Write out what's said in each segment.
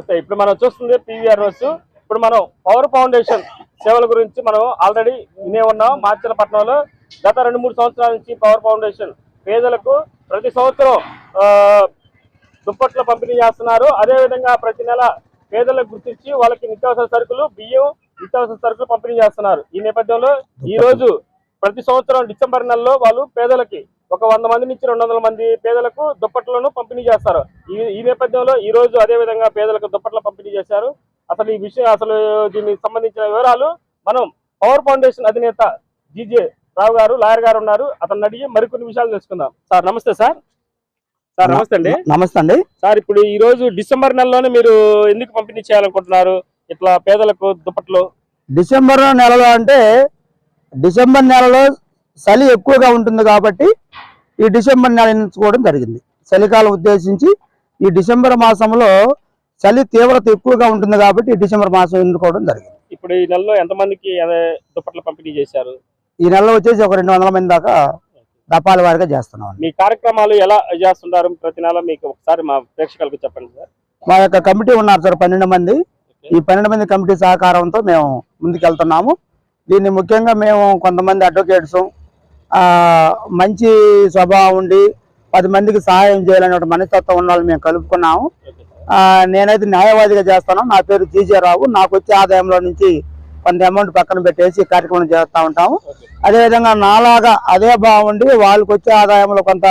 వస్తాయి. ఇప్పుడు మనం చూస్తుంది పీవీఆర్ రోజు ఇప్పుడు మనం పవర్ ఫౌండేషన్ సేవల గురించి మనం ఆల్రెడీ వినే ఉన్నాం. మార్చలపట్నంలో గత రెండు మూడు సంవత్సరాల నుంచి పవర్ ఫౌండేషన్ పేదలకు ప్రతి సంవత్సరం దుప్పట్లు పంపిణీ చేస్తున్నారు. అదే విధంగా ప్రతి నెల పేదలకు గుర్తించి వాళ్ళకి నిత్యావసర సరుకులు బియ్యం నిత్యావసర సరుకులు పంపిణీ చేస్తున్నారు. ఈ నేపథ్యంలో ఈ రోజు ప్రతి సంవత్సరం డిసెంబర్ నెలలో వాళ్ళు పేదలకి ఒక వంద మంది నుంచి రెండు వందల మంది పేదలకు దుప్పట్లను పంపిణీ చేస్తారు. ఈ ఈ నేపథ్యంలో ఈ రోజు అదే విధంగా పేదలకు దుప్పట్ల పంపిణీ చేశారు. అసలు ఈ విషయం అసలు దీనికి సంబంధించిన వివరాలు మనం పవర్ ఫౌండేషన్ అధినేత జీజే రావు గారు లాయర్ గారు ఉన్నారు. అతన్ని అడిగి మరికొన్ని విషయాలు తెలుసుకుందాం. సార్ నమస్తే సార్. సార్ నమస్తే అండి. నమస్తే అండి. సార్ ఇప్పుడు ఈ రోజు డిసెంబర్ నెలలోనే మీరు ఎందుకు పంపిణీ చేయాలనుకుంటున్నారు? ఇట్లా పేదలకు దుప్పట్లు? డిసెంబర్ నెలలో అంటే డిసెంబర్ నెలలో చలి ఎక్కువగా ఉంటుంది కాబట్టి ఈ డిసెంబర్ నెల ఎంచుకోవడం జరిగింది. చలికాలం ఉద్దేశించి ఈ డిసెంబర్ మాసంలో చలి తీవ్రత ఎక్కువగా ఉంటుంది కాబట్టి డిసెంబర్ మాసం ఎన్నుకోవడం జరిగింది. ఇప్పుడు ఈ నెలలో ఎంతమందికి దుప్పట్లు పంపిణీ చేశారు? ఈ నెలలో వచ్చేసి ఒక రెండు వందల మంది దాకా దపాల వారిగా చేస్తున్నాం మీ కార్యక్రమాలు ఎలా చేస్తుంటారు ప్రతి నెల? మీకు ఒకసారి మా ప్రేక్షకులకు చెప్పండి సార్. మా యొక్క కమిటీ ఉన్నారు సార్ పన్నెండు మంది. ఈ పన్నెండు మంది కమిటీ సహకారంతో మేము ముందుకెళ్తున్నాము. దీన్ని ముఖ్యంగా మేము కొంతమంది అడ్వకేట్స్ మంచి స్వభావం ఉండి పది మందికి సహాయం చేయాలనే ఒక మనస్తత్వం ఉన్న వాళ్ళు మేము కలుపుకున్నాము. నేనైతే న్యాయవాదిగా చేస్తాను. నా పేరు జీజే రావు. నాకు వచ్చే ఆదాయంలో నుంచి కొంత అమౌంట్ పక్కన పెట్టేసి కార్యక్రమం చేస్తూ ఉంటాము. అదేవిధంగా నాలాగా అదే బాగుండి వాళ్ళకి వచ్చే ఆదాయంలో కొంత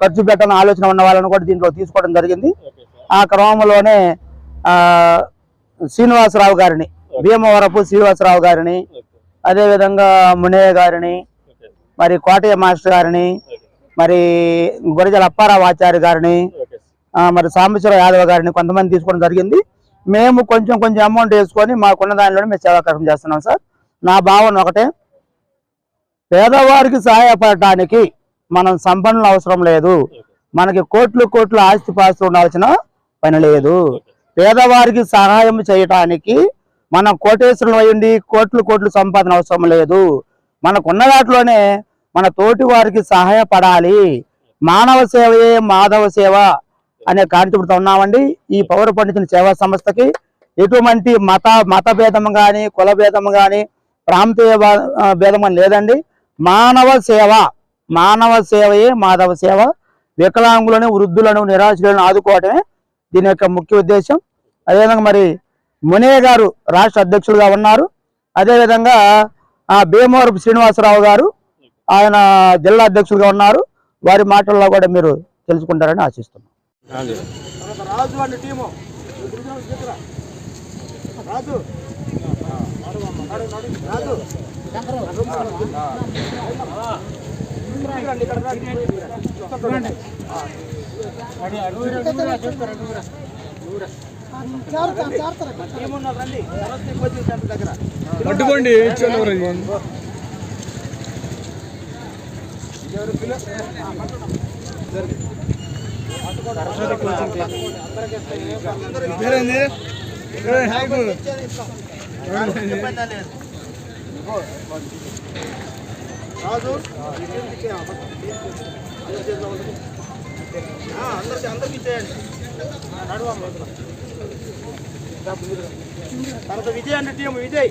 ఖర్చు పెట్టాలని ఆలోచన ఉన్న వాళ్ళని కూడా దీంట్లో తీసుకోవడం జరిగింది. ఆ క్రమంలోనే శ్రీనివాసరావు గారిని భీమవరపు శ్రీనివాసరావు గారిని అదేవిధంగా మునయ్య గారిని మరి కోటయ్య మాస్టర్ గారిని. మరి గురజల అప్పారావు ఆచార్య గారిని మరి సాంబశ్వర యాదవ్ గారిని కొంతమంది తీసుకోవడం జరిగింది. మేము కొంచెం కొంచెం అమౌంట్ వేసుకొని మాకున్న దానిలోనే మేము సేవా కార్యక్రమం చేస్తున్నాం సార్. నా భావన ఒకటే పేదవారికి సహాయపడటానికి మనం సంపన్నులు అవసరం లేదు. మనకి కోట్లు కోట్లు ఆస్తి పాస్తులు ఉండాల్సిన పని లేదు. పేదవారికి సహాయం చేయటానికి మనం కోటేశ్వరులు అయ్యండి కోట్లు కోట్లు సంపాదన అవసరం లేదు. మనకున్న వాటిలోనే మన తోటి వారికి సహాయపడాలి. మానవ సేవయే మాధవ సేవ అనే కాన్సెప్ట్తో ఉన్నామండి. ఈ పౌర పండితుని సేవా సంస్థకి ఎటువంటి మత మత భేదం కానీ కుల భేదం కానీ ప్రాంతీయ భేదం అని లేదండి. మానవ సేవ మానవ సేవయే మాధవ సేవ. వికలాంగులను వృద్ధులను నిరాశులను ఆదుకోవటమే దీని యొక్క ముఖ్య ఉద్దేశం. అదేవిధంగా మరి మునే గారు రాష్ట్ర అధ్యక్షులుగా ఉన్నారు. అదేవిధంగా భీమవరపు శ్రీనివాసరావు గారు ఆయన జిల్లా అధ్యక్షులుగా ఉన్నారు. వారి మాటల్లో కూడా మీరు తెలుసుకుంటారని ఆశిస్తున్నాం. రాజు అండి టీము రాజు అందరికి అందరికి ఇచ్చేయండి. నడువమ్మ తర్వాత విజయ్ అంటే టీం విజయ్.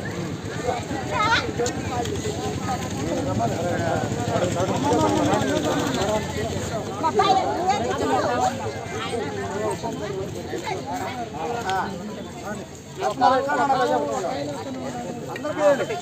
అందరికీ